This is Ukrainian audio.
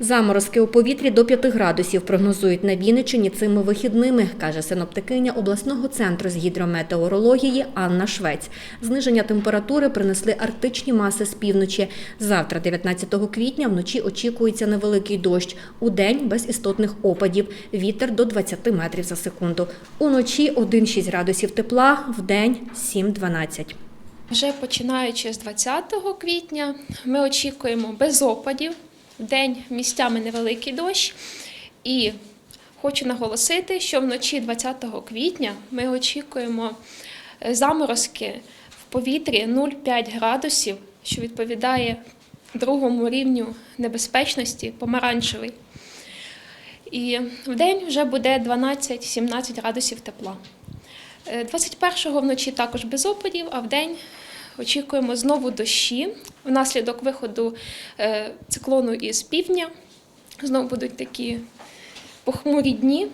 Заморозки у повітрі до 5 градусів прогнозують на Вінниччині цими вихідними, каже синоптикиня обласного центру з гідрометеорології Анна Швець. Зниження температури принесли арктичні маси з півночі. Завтра, 19 квітня, вночі очікується невеликий дощ. У день без істотних опадів. Вітер до 20 метрів за секунду. Уночі 1-6 градусів тепла, в день 7-12. Вже починаючи з 20 квітня, ми очікуємо без опадів. День місцями невеликий дощ. І хочу наголосити, що вночі 20 квітня ми очікуємо е, заморозки в повітрі 0,5 градусів, що відповідає другому рівню небезпечності помаранчевий. І в день вже буде 12-17 градусів тепла. Е, 21-го вночі також без опадів, а в день очікуємо знову дощі внаслідок виходу е, циклону із півдня. Знову будуть такі похмурі дні.